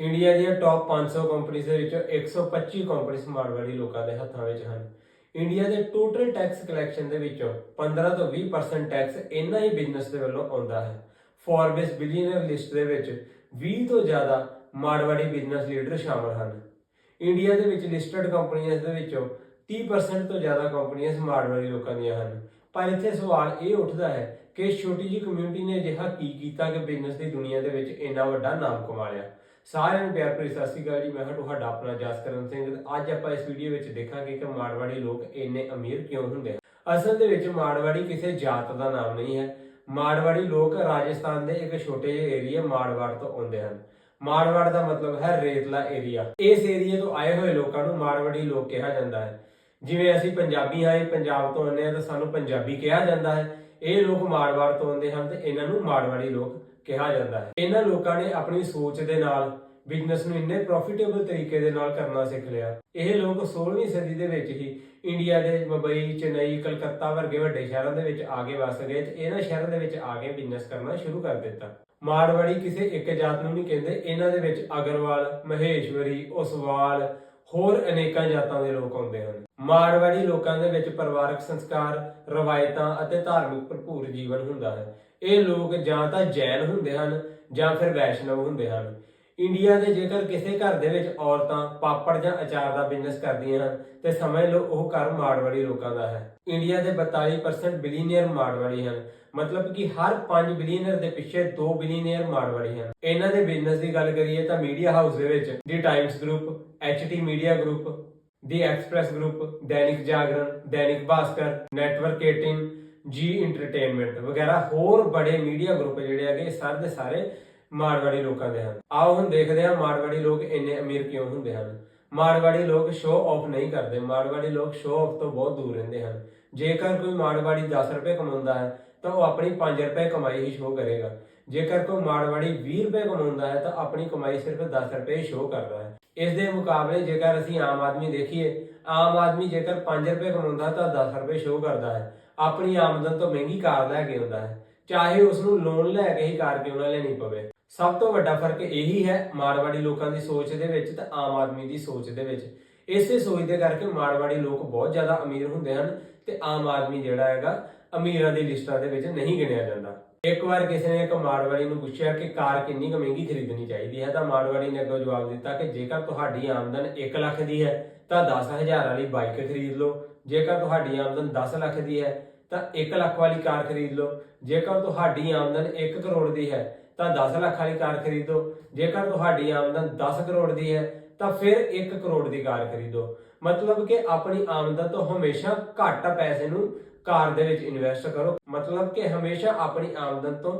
India ਦੀਆਂ top 500 ਕੰਪਨੀਆਂ ਦੇ ਵਿੱਚੋਂ 125 ਕੰਪਨੀਆਂ ਮਾਰਵਾੜੀ ਲੋਕਾਂ ਦੇ ਹੱਥਾਂ ਵਿੱਚ ਹਨ। ਇੰਡੀਆ ਦੇ ਟੋਟਲ ਟੈਕਸ ਕਲੈਕਸ਼ਨ ਦੇ ਵਿੱਚੋਂ 15 ਤੋਂ 20% ਟੈਕਸ ਇਨ੍ਹਾਂ ਹੀ ਬਿਜ਼ਨਸ ਦੇ ਵੱਲੋਂ ਆਉਂਦਾ ਹੈ। ਫੋਰਬਸ ਬਿਲੀਅਨਰ ਲਿਸਟ ਦੇ ਵਿੱਚ 20 ਤੋਂ ਜ਼ਿਆਦਾ ਮਾਰਵਾੜੀ ਬਿਜ਼ਨਸ ਲੀਡਰ ਸ਼ਾਮਲ ਹਨ। ਇੰਡੀਆ ਦੇ ਵਿੱਚ ਲਿਸਟਡ ਕੰਪਨੀਆਂ ਦੇ ਵਿੱਚੋਂ 30% ਤੋਂ ਜ਼ਿਆਦਾ ਕੰਪਨੀਆਂ ਮਾਰਵਾੜੀ ਲੋਕਾਂ ਦੀਆਂ ਹਨ। ਪਰ ਇੱਥੇ ਸਵਾਲ ਇਹ ਉੱਠਦਾ ਹੈ ਕਿ ਛੋਟੀ ਜਿਹੀ ਕਮਿਊਨਿਟੀ ਨੇ ਅਜਿਹਾ ਕੀ ਕੀਤਾ ਕਿ ਬਿਜ਼ਨਸ ਦੀ ਦੁਨੀਆ ਦੇ ਵਿੱਚ ਇੰਨਾ ਵੱਡਾ ਨਾਮ ਕਮਾ ਲਿਆ। ਸਾਰਿਆਂ ਨੂੰ ਪਿਆਰ ਭਰੀ ਸਤਿ ਸ਼੍ਰੀ ਅਕਾਲ ਜੀ। ਮੈਂ ਹਾਂ ਤੁਹਾਡਾ ਆਪਣਾ ਜਸਕਰਨ ਸਿੰਘ ਅੱਜ ਆਪਾਂ ਇਸ ਵੀਡੀਓ ਵਿੱਚ ਦੇਖਾਂਗੇ ਕਿ ਮਾਰਵਾੜੀ ਲੋਕ ਇੰਨੇ ਅਮੀਰ ਕਿਉਂ ਹੁੰਦੇ ਹਨ। ਅਸਲ ਦੇ ਵਿੱਚ ਮਾਰਵਾੜੀ ਕਿਸੇ ਜਾਤ ਦਾ ਨਾਮ ਨਹੀਂ ਹੈ। ਮਾਰਵਾੜੀ ਲੋਕ ਰਾਜਸਥਾਨ ਦੇ ਇੱਕ ਛੋਟੇ ਜਿਹੇ ਏਰੀਆ ਮਾਰਵਾੜ ਤੋਂ ਆਉਂਦੇ ਹਨ। ਮਾਰਵਾੜ ਦਾ ਮਤਲਬ ਹੈ ਰੇਤਲਾ ਏਰੀਆ ਇਸ ਏਰੀਆ ਤੋਂ ਆਏ ਹੋਏ ਲੋਕਾਂ ਨੂੰ ਮਾਰਵਾੜੀ ਲੋਕ ਕਿਹਾ ਜਾਂਦਾ ਹੈ। ਜਿਵੇਂ ਅਸੀਂ ਪੰਜਾਬੀ ਹਾਂ, ਇਹ ਪੰਜਾਬ ਤੋਂ ਆਉਂਦੇ ਹਾਂ ਤਾਂ ਸਾਨੂੰ ਪੰਜਾਬੀ ਕਿਹਾ ਜਾਂਦਾ ਹੈ। ਇਹ ਲੋਕ ਮਾਰਵਾੜ ਤੋਂ ਆਉਂਦੇ ਹਨ ਤੇ ਇਹਨਾਂ ਨੂੰ ਮਾਰਵਾੜੀ ਲੋਕ ਕਿਹਾ ਜਾਂਦਾ ਹੈ। ਇਹਨਾਂ ਲੋਕਾਂ ਨੇ ਆਪਣੀ ਸੋਚ ਦੇ ਨਾਲ ਬਿਜ਼ਨਸ ਨੂੰ ਇੰਨੇ ਪ੍ਰੋਫਿਟੇਬਲ ਤਰੀਕੇ ਦੇ ਨਾਲ ਕਰਨਾ ਸਿੱਖ ਲਿਆ। ਇਹ ਲੋਕ 16ਵੀਂ ਸਦੀ ਦੇ ਵਿੱਚ ਹੀ ਇੰਡੀਆ ਦੇ ਮੁੰਬਈ, ਚੇਨਈ, ਕਲਕੱਤਾ ਵਰਗੇ ਵੱਡੇ ਸ਼ਹਿਰਾਂ ਦੇ ਵਿੱਚ ਆ ਕੇ ਵਸ ਗਏ ਤੇ ਇਹਨਾਂ ਸ਼ਹਿਰਾਂ ਦੇ ਵਿੱਚ ਆ ਕੇ ਬਿਜ਼ਨਸ ਕਰਨਾ ਸ਼ੁਰੂ ਕਰ ਦਿੱਤਾ। ਮਾਰਵਾੜੀ ਕਿਸੇ ਇੱਕ ਜਾਤ ਨੂੰ ਨਹੀਂ ਕਹਿੰਦੇ, ਇਹਨਾਂ ਦੇ ਵਿੱਚ ਅਗਰਵਾਲ, ਮਹੇਸ਼ਵਰੀ, ਉਸਵਾਲ ਹੋਰ ਅਨੇਕਾਂ ਜਾਤਾਂ ਦੇ ਲੋਕ ਆਉਂਦੇ ਹਨ। ਮਾਰਵਾੜੀ ਲੋਕਾਂ ਦੇ ਵਿੱਚ ਪਰਿਵਾਰਕ ਸੰਸਕਾਰ, ਰਵਾਇਤਾਂ ਅਤੇ ਧਾਰਮਿਕ ਭਰਪੂਰ ਜੀਵਨ ਹੁੰਦਾ ਹੈ। ਇਹ ਲੋਕ ਜਾਂ ਤਾਂ ਜੈਨ ਹੁੰਦੇ ਹਨ ਜਾਂ ਫਿਰ ਵੈਸ਼ਨਵ ਹੁੰਦੇ ਹਨ। ਇੰਡੀਆ ਦੇ ਜੇਕਰ ਕਿਸੇ ਘਰ ਦੇ ਵਿੱਚ ਔਰਤਾਂ ਪਾਪੜ ਜਾਂ ਅਚਾਰ ਦਾ ਬਿਜ਼ਨਸ ਕਰਦੀਆਂ ਹਨ, ਤੇ ਸਮਝ ਲਓ ਉਹ ਘਰ ਮਾਰਵਾੜੀ ਲੋਕਾਂ ਦਾ ਹੈ। ਇੰਡੀਆ ਦੇ 42% ਬਿਲੀਨੀਅਰ ਮਾਰਵਾੜੀ ਹਨ। ਮਤਲਬ ਕਿ ਹਰ 5 ਬਿਲੀਨੀਅਰ ਦੇ ਪਿੱਛੇ 2 ਬਿਲੀਅਨਰ ਮਾਰਵਾੜੀ ਹਨ। ਇਹਨਾਂ ਦੇ ਬਿਜ਼ਨਸ ਦੀ ਗੱਲ ਕਰੀਏ ਤਾਂ ਮੀਡੀਆ ਹਾਊਸ ਦੇ ਵਿੱਚ the Times group HT media group the Express group Dainik Jagran Dainik Bhaskar network 18 Zee entertainment ਵਗੈਰਾ ਹੋਰ ਬੜੇ ਮੀਡੀਆ ਗਰੁੱਪ ਜਿਹੜੇ ਹੈਗੇ ਸਾਰੇ ਦੇ ਸਾਰੇ ਮਾਰਵਾੜੀ ਲੋਕਾਂ ਦੇ ਹਨ। ਆਓ ਹੁਣ ਦੇਖਦੇ ਹਾਂ ਮਾਰਵਾੜੀ ਲੋਕ ਇੰਨੇ ਅਮੀਰ ਕਿਉਂ ਹੁੰਦੇ ਹਨ। ਮਾਰਵਾੜੀ ਲੋਕ ਸ਼ੋਅ ਆਫ ਨਹੀਂ ਕਰਦੇ। ਮਾਰਵਾੜੀ ਲੋਕ ਸ਼ੋਅ ਆਫ ਤੋਂ ਬਹੁਤ ਦੂਰ ਰਹਿੰਦੇ ਹਨ। ਜੇਕਰ ਕੋਈ ਮਾਰਵਾੜੀ 10 ਰੁਪਏ ਕਮਾਉਂਦਾ ਹੈ, ਤਾਂ ਉਹ ਆਪਣੀ 5 ਰੁਪਏ ਕਮਾਈ ਹੀ ਸ਼ੋਅ ਕਰੇਗਾ। ਜੇਕਰ ਕੋਈ ਮਾੜਵਾੜੀ 20 ਰੁਪਏ ਕਮਾਉਂਦਾ ਹੈ ਤਾਂ ਆਪਣੀ ਕਮਾਈ ਸਿਰਫ 10 ਰੁਪਏ ਸ਼ੋਅ ਕਰਦਾ ਹੈ। ਇਸ ਦੇ ਮੁਕਾਬਲੇ ਜੇਕਰ ਅਸੀਂ ਆਮ ਆਦਮੀ ਦੇਖੀਏ, ਆਮ ਆਦਮੀ ਜੇਕਰ 5 ਰੁਪਏ ਕਮਾਉਂਦਾ ਤਾਂ 10 ਰੁਪਏ ਸ਼ੋਅ ਕਰਦਾ ਹੈ। ਆਪਣੀ ਆਮਦਨ ਤੋਂ ਮਹਿੰਗੀ ਕਾਰ ਲੈ ਕੇ ਆਉਂਦਾ ਹੈ। ਚਾਹੇ ਉਸ ਨੂੰ ਲੋਨ ਲੈ ਕੇ ਹੀ ਕਾਰ ਕਿਉਂ ਨਾ ਲੈਣੀ ਪਵੇ। ਸਭ ਤੋਂ ਵੱਡਾ ਫ਼ਰਕ ਇਹੀ ਹੈ ਮਾੜਵਾੜੀ ਲੋਕਾਂ ਦੀ ਸੋਚ ਦੇ ਵਿੱਚ ਤੇ ਆਮ ਆਦਮੀ ਦੀ ਸੋਚ ਦੇ ਵਿੱਚ। ਇਸੇ ਸੋਚ ਦੇ ਕਰਕੇ ਮਾੜਵਾੜੀ ਲੋਕ ਬਹੁਤ ਜ਼ਿਆਦਾ ਅਮੀਰ ਹੁੰਦੇ ਹਨ ਤੇ ਆਮ ਆਦਮੀ ਜਿਹੜਾ ਹੈਗਾ ਅਮੀਰਾਂ ਦੀ ਲਿਸਟਾਂ ਦੇ ਵਿੱਚ ਨਹੀਂ ਗਿਣਿਆ ਜਾਂਦਾ। ਇੱਕ ਵਾਰ ਕਿਸੇ ਨੇ ਇੱਕ ਮਾਰਵਾੜੀ ਨੂੰ ਪੁੱਛਿਆ ਕਿ ਕਾਰ ਕਿੰਨੀ ਕੁ ਮਹਿੰਗੀ ਖਰੀਦਣੀ ਚਾਹੀਦੀ ਹੈ, ਤਾਂ ਮਾਰਵਾੜੀ ਨੇ ਅੱਗੋਂ ਜਵਾਬ ਦਿੱਤਾ ਕਿ ਜੇਕਰ ਤੁਹਾਡੀ ਆਮਦਨ 1 ਲੱਖ ਦੀ ਹੈ, ਤਾਂ 10000 ਵਾਲੀ ਬਾਈਕ ਖਰੀਦ ਲਓ। ਜੇਕਰ ਤੁਹਾਡੀ ਆਮਦਨ 10 ਲੱਖ ਦੀ ਹੈ, ਤਾਂ 1 ਲੱਖ ਵਾਲੀ ਕਾਰ ਖਰੀਦ ਲਓ। ਜੇਕਰ ਤੁਹਾਡੀ ਆਮਦਨ 1 ਕਰੋੜ ਦੀ ਹੈ, ਤਾਂ 10 ਲੱਖ ਵਾਲੀ ਕਾਰ ਖਰੀਦੋ ਜੇਕਰ ਤੁਹਾਡੀ ਆਮਦਨ 10 ਕਰੋੜ ਦੀ ਹੈ, ਤਾਂ ਫਿਰ 1 ਕਰੋੜ ਦੀ ਕਾਰ ਖਰੀਦੋ। ਮਤਲਬ ਕਿ ਆਪਣੀ ਆਮਦਨ ਤੋਂ ਹਮੇਸ਼ਾ ਘੱਟ ਪੈਸੇ ਨੂੰ ਕਾਰ ਦੇ ਵਿੱਚ ਇਨਵੈਸਟ ਕਰੋ। ਮਤਲਬ ਕਿ ਹਮੇਸ਼ਾ ਆਪਣੀ ਆਮਦਨ ਤੋਂ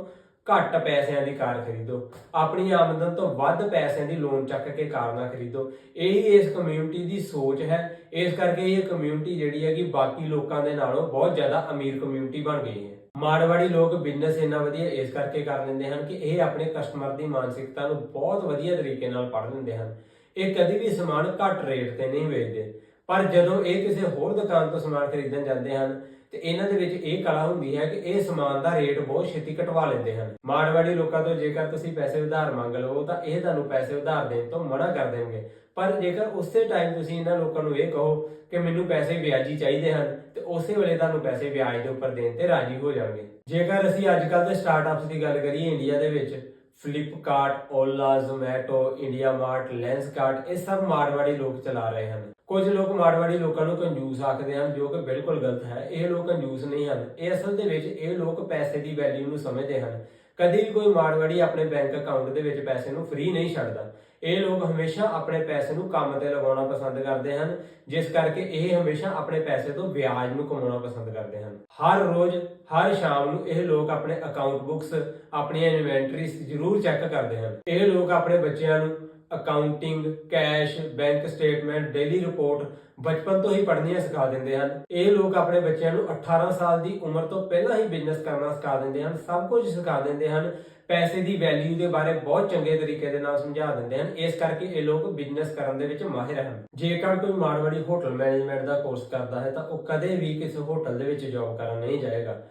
ਘੱਟ ਪੈਸਿਆਂ ਦੀ ਕਾਰ ਖਰੀਦੋ। ਆਪਣੀ ਆਮਦਨ ਤੋਂ ਵੱਧ ਪੈਸਿਆਂ ਦੀ ਲੋਨ ਚੱਕ ਕੇ ਕਾਰ ਨਾ ਖਰੀਦੋ। ਇਹੀ ਇਸ ਕਮਿਊਨਿਟੀ ਦੀ ਸੋਚ ਹੈ। ਇਸ ਕਰਕੇ ਇਹ ਕਮਿਊਨਿਟੀ ਜਿਹੜੀ ਹੈ ਕਿ ਬਾਕੀ ਲੋਕਾਂ ਦੇ ਨਾਲੋਂ ਬਹੁਤ ਜ਼ਿਆਦਾ ਅਮੀਰ ਕਮਿਊਨਿਟੀ ਬਣ ਗਈ ਹੈ। ਮਾਰਵਾੜੀ ਲੋਕ ਬਿਜ਼ਨਸ ਇੰਨਾ ਵਧੀਆ ਇਸ ਕਰਕੇ ਕਰ ਲੈਂਦੇ ਹਨ ਕਿ ਇਹ ਆਪਣੇ ਕਸਟਮਰ ਦੀ ਮਾਨਸਿਕਤਾ ਨੂੰ ਬਹੁਤ ਵਧੀਆ ਤਰੀਕੇ ਨਾਲ ਪੜ੍ਹ ਲੈਂਦੇ ਹਨ। ਇਹ ਕਦੀ ਵੀ ਸਮਾਨ ਘੱਟ ਰੇਟ ਤੇ ਨਹੀਂ ਵੇਚਦੇ। ਪਰ ਜਦੋਂ ਇਹ ਕਿਸੇ ਹੋਰ ਦੁਕਾਨ ਤੋਂ ਸਮਾਨ ਖਰੀਦਣ ਜਾਂਦੇ ਹਨ ਤੇ ਇਹਨਾਂ ਦੇ ਵਿੱਚ ਇਹ ਕਲਾ ਹੁੰਦੀ ਹੈ ਕਿ ਇਹ ਸਮਾਨ ਦਾ ਰੇਟ ਬਹੁਤ ਛੇਤੀ ਘਟਵਾ ਲੈਂਦੇ ਹਨ। ਮਾਰਵਾੜੀ ਲੋਕਾਂ ਤੋਂ ਜੇਕਰ ਤੁਸੀਂ ਪੈਸੇ ਉਧਾਰ ਮੰਗ ਲਓ, ਤਾਂ ਇਹ ਤੁਹਾਨੂੰ ਪੈਸੇ ਉਧਾਰ ਦੇਣ ਤੋਂ ਮਨਾ ਕਰ ਦੇਣਗੇ। ਪਰ ਜੇਕਰ ਉਸੇ ਟਾਈਮ ਤੁਸੀਂ ਇਹਨਾਂ ਲੋਕਾਂ ਨੂੰ ਇਹ ਕਹੋ ਕਿ ਮੈਨੂੰ ਪੈਸੇ ਵਿਆਜੀ ਚਾਹੀਦੇ ਹਨ, ਤੇ ਉਸੇ ਵੇਲੇ ਤੁਹਾਨੂੰ ਪੈਸੇ ਵਿਆਜ ਦੇ ਉੱਪਰ ਦੇਣ ਤੇ ਰਾਜੀ ਹੋ ਜਾਣਗੇ। ਜੇਕਰ ਅਸੀਂ ਅੱਜ ਕੱਲ ਦੇ ਸਟਾਰਟਅਪਸ ਦੀ ਗੱਲ ਕਰੀਏ ਇੰਡੀਆ ਦੇ ਵਿੱਚ Flipkart Ola Zomato India Mart Lenskart ਇਹ ਸਭ ਮਾਰਵਾੜੀ ਲੋਕ ਚਲਾ ਰਹੇ ਹਨ। ਕੁਝ ਲੋਕ ਮਾਰਵਾੜੀ ਲੋਕਾਂ ਨੂੰ ਕੰਜੂਸ ਆਖਦੇ ਹਨ ਜੋ ਕਿ ਬਿਲਕੁਲ ਗਲਤ ਹੈ। ਇਹ ਲੋਕ ਕੰਜੂਸ ਨਹੀਂ ਹਨ। ਇਹ ਅਸਲ ਦੇ ਵਿੱਚ ਇਹ ਲੋਕ ਪੈਸੇ ਦੀ ਵੈਲਿਊ ਨੂੰ ਸਮਝਦੇ ਹਨ। ਕਦੀ ਵੀ ਕੋਈ ਮਾਰਵਾੜੀ ਆਪਣੇ ਬੈਂਕ ਅਕਾਊਂਟ ਦੇ ਵਿੱਚ ਪੈਸੇ ਨੂੰ ਫ੍ਰੀ ਨਹੀਂ ਛੱਡਦਾ। ਇਹ ਲੋਕ ਹਮੇਸ਼ਾ ਆਪਣੇ ਪੈਸੇ ਨੂੰ ਕੰਮ ਤੇ ਲਗਾਉਣਾ ਪਸੰਦ ਕਰਦੇ ਹਨ, ਜਿਸ ਕਰਕੇ ਇਹ ਹਮੇਸ਼ਾ ਆਪਣੇ ਪੈਸੇ ਤੋਂ ਵਿਆਜ ਨੂੰ ਕਮਾਉਣਾ ਪਸੰਦ ਕਰਦੇ ਹਨ। ਹਰ ਰੋਜ਼, ਹਰ ਸ਼ਾਮ ਨੂੰ ਇਹ ਲੋਕ ਆਪਣੇ ਅਕਾਊਂਟ ਬੁੱਕਸ ਆਪਣੀਆਂ ਇਨਵੈਂਟਰੀਜ਼ ਜ਼ਰੂਰ ਚੈੱਕ ਕਰਦੇ ਹਨ। ਇਹ ਲੋਕ ਆਪਣੇ ਬੱਚਿਆਂ ਨੂੰ accounting cash bank statement daily report ਬਚਪਨ ਤੋਂ ਹੀ ਪੜ੍ਹਨੀਆਂ ਸਿਖਾ ਦਿੰਦੇ ਹਨ। ਇਹ ਲੋਕ ਆਪਣੇ ਬੱਚਿਆਂ ਨੂੰ 18 ਸਾਲ ਦੀ ਉਮਰ ਤੋਂ ਪਹਿਲਾਂ ਹੀ ਬਿਜ਼ਨਸ ਕਰਨਾ ਸਿਖਾ ਦਿੰਦੇ ਹਨ, ਸਭ ਕੁਝ ਸਿਖਾ ਦਿੰਦੇ ਹਨ, ਪੈਸੇ ਦੀ ਵੈਲਿਊ ਦੇ ਬਾਰੇ ਬਹੁਤ ਚੰਗੇ ਤਰੀਕੇ ਦੇ ਨਾਲ ਸਮਝਾ ਦਿੰਦੇ ਹਨ, ਇਸ ਕਰਕੇ ਇਹ ਲੋਕ ਬਿਜ਼ਨਸ ਕਰਨ ਦੇ ਵਿੱਚ ਮਾਹਿਰ ਹਨ। ਜੇਕਰ ਕੋਈ ਮਾਰਵਾੜੀ ਹੋਟਲ ਮੈਨੇਜਮੈਂਟ ਦਾ ਕੋਰਸ ਕਰਦਾ ਹੈ ਤਾਂ ਉਹ ਕਦੇ ਵੀ ਕਿਸੇ ਹੋਟਲ ਦੇ ਵਿੱਚ ਜੌਬ ਕਰਨ ਨਹੀਂ ਜਾਏਗਾ।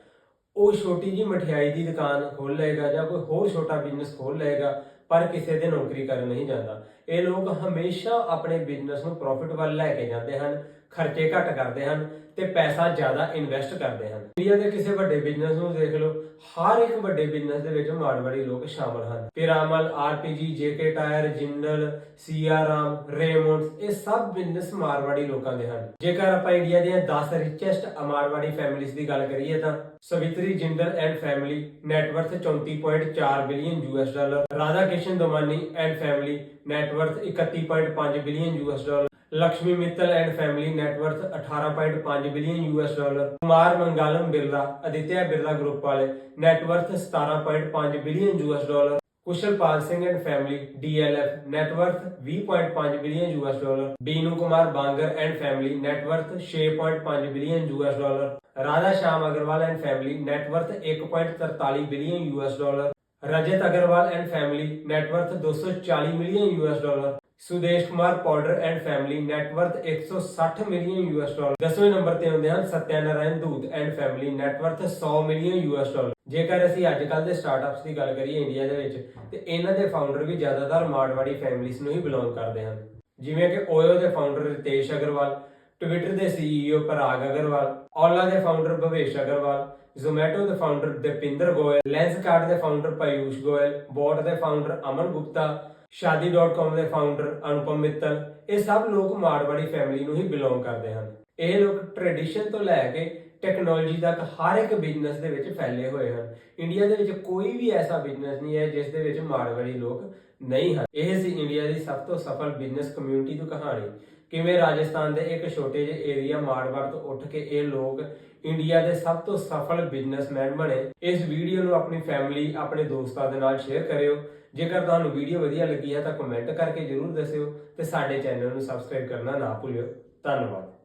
ਉਹ ਛੋਟੀ ਜੀ ਮਠਿਆਈ ਦੀ ਦੁਕਾਨ ਖੋਲ ਲਏਗਾ ਜਾਂ ਕੋਈ ਹੋਰ ਛੋਟਾ ਬਿਜ਼ਨਸ ਖੋਲ ਲਏਗਾ ਪਰ ਕਿਸੇ ਦੇ ਨੌਕਰੀ ਕਰਨ ਨਹੀਂ ਜਾਂਦਾ। ਇਹ ਲੋਕ ਹਮੇਸ਼ਾ ਆਪਣੇ ਬਿਜ਼ਨਸ ਨੂੰ ਪ੍ਰੋਫਿਟ ਵੱਲ ਲੈ ਕੇ ਜਾਂਦੇ ਹਨ। ਖਰਚੇ ਘੱਟ ਕਰਦੇ ਹਨ ਤੇ ਪੈਸਾ ਜ਼ਿਆਦਾ ਇਨਵੈਸਟ ਕਰਦੇ ਹਨ। ਇੰਡੀਆ ਦੇ ਕਿਸੇ ਵੱਡੇ ਬਿਜ਼ਨਸ ਨੂੰ ਦੇਖ ਲਓ, ਹਰ ਇੱਕ ਵੱਡੇ ਬਿਜ਼ਨਸ ਦੇ ਵਿੱਚ ਮਾਰਵਾੜੀ ਲੋਕ ਸ਼ਾਮਲ ਹਨ। Piramal RPG JK tyre Jindal Siyaram Raymonds, ਇਹ ਸਭ ਬਿਜ਼ਨਸ ਮਾਰਵਾੜੀ ਲੋਕਾਂ ਦੇ ਹਨ। ਜੇਕਰ ਆਪਾਂ ਇੰਡੀਆ ਦੀਆਂ 10 ਰਿਚੈਸਟ ਮਾਰਵਾੜੀ ਫੈਮਿਲੀਜ਼ ਦੀ ਗੱਲ ਕਰੀਏ ਤਾਂ Savitri Jindal and family net worth 34.4 billion US dollar Radha Kishan Damani and family net worth 31.5 billion US dollar Lakshmi Mittal and family net worth 18.5 billion US dollar Kumar Mangalam Birla, Aditya Birla group ਵਾਲੇ net worth 17.5 billion US dollar Kushal Pal Singh and family DLF net worth 20.5 billion US dollar Benu Kumar Bangar and family net worth 6.5 billion US dollar Radha Shyam Agarwal and family net worth 1.43 billion US dollar Rajat Agarwal and family net worth 240 million US dollar Sudesh Kumar powder and family net worth 160 million US dollar. 10ਵੇਂ number ਤੇ ਆਉਂਦੇ ਹਨ। Satyanarayan Dhoot and family net worth 100 million US dollar. ਜੇਕਰ ਅਸੀਂ ਅੱਜ ਕੱਲ ਦੇ startups ਦੀ ਗੱਲ ਕਰੀਏ ਇੰਡੀਆ ਦੇ ਵਿੱਚ, ਤੇ ਇਹਨਾਂ ਦੇ ਫਾਊਂਡਰ ਵੀ ਜ਼ਿਆਦਾਤਰ ਮਾਰਵਾੜੀ ਫੈਮਿਲੀਜ਼ ਨੂੰ ਹੀ ਬਿਲੋਂਗ ਕਰਦੇ ਹਨ। ਜਿਵੇਂ ਕਿ ਓਯੋ ਦੇ ਫਾਊਂਡਰ ਰਿਤੇਸ਼ ਅਗਰਵਾਲ, ਟਵਿੱਟਰ ਦੇ ਸੀਈਓ ਪਰਾਗ ਅਗਰਵਾਲ, ਔਲਾ ਦੇ ਫਾਊਂਡਰ ਭਵੇਸ਼ ਅਗਰਵਾਲ ਜ਼ੋਮੈਟੋ ਦੇ ਫਾਊਂਡਰ ਦਪਿੰਦਰ ਗੋਇਲ ਲੈਂਸਕਾਰਟ ਦੇ ਫਾਊਂਡਰ ਪਯੂਸ਼ ਗੋਇਲ ਬੋਟ ਦੇ ਫਾਊਂਡਰ ਅਮਨ ਗੁਪਤਾ ਸ਼ਾਦੀ.com ਦੇ ਫਾਊਂਡਰ ਅਨੁਪਮ ਮਿੱਤਲ, ਇਹ ਸਭ ਲੋਕ ਮਾਰਵਾੜੀ ਫੈਮਿਲੀ ਨੂੰ ਹੀ ਬਿਲੋਂਗ ਕਰਦੇ ਹਨ। ਇਹ ਲੋਕ ਟ੍ਰੈਡੀਸ਼ਨ ਤੋਂ ਲੈ ਕੇ ਟੈਕਨੋਲੋਜੀ ਤੱਕ ਹਰ ਇੱਕ ਬਿਜ਼ਨਸ ਦੇ ਵਿੱਚ ਫੈਲੇ ਹੋਏ ਹਨ। ਇੰਡੀਆ ਦੇ ਵਿੱਚ ਕੋਈ ਵੀ ਐਸਾ ਬਿਜ਼ਨਸ ਨਹੀਂ ਹੈ ਜਿਸ ਦੇ ਵਿੱਚ ਮਾਰਵਾੜੀ ਲੋਕ ਨਹੀਂ ਹਨ। ਇਹ ਸੀ ਇੰਡੀਆ ਦੀ ਸਭ ਤੋਂ ਸਫਲ ਬਿਜ਼ਨਸ ਕਮਿਊਨਿਟੀ ਦੀ ਕਹਾਣੀ। ਕਿਵੇਂ ਰਾਜਸਥਾਨ ਦੇ ਇੱਕ ਛੋਟੇ ਜਿਹੇ ਏਰੀਆ ਮਾਰਵਾੜ ਤੋਂ ਉੱਠ ਕੇ ਇਹ ਲੋਕ ਇੰਡੀਆ ਦੇ ਸਭ ਤੋਂ ਸਫਲ ਬਿਜ਼ਨਸਮੈਨ ਬਣੇ। ਇਸ ਵੀਡੀਓ ਨੂੰ ਆਪਣੀ ਫੈਮਿਲੀ ਆਪਣੇ ਦੋਸਤਾਂ ਦੇ ਨਾਲ ਸ਼ੇਅਰ ਕਰਿਓ। ਜੇਕਰ ਤੁਹਾਨੂੰ ਵੀਡੀਓ ਵਧੀਆ ਲੱਗੀ ਹੈ ਤਾਂ ਕਮੈਂਟ ਕਰਕੇ ਜਰੂਰ ਦੱਸਿਓ ਤੇ ਸਾਡੇ ਚੈਨਲ ਨੂੰ ਸਬਸਕ੍ਰਾਈਬ ਕਰਨਾ ਨਾ ਭੁੱਲਿਓ। ਧੰਨਵਾਦ।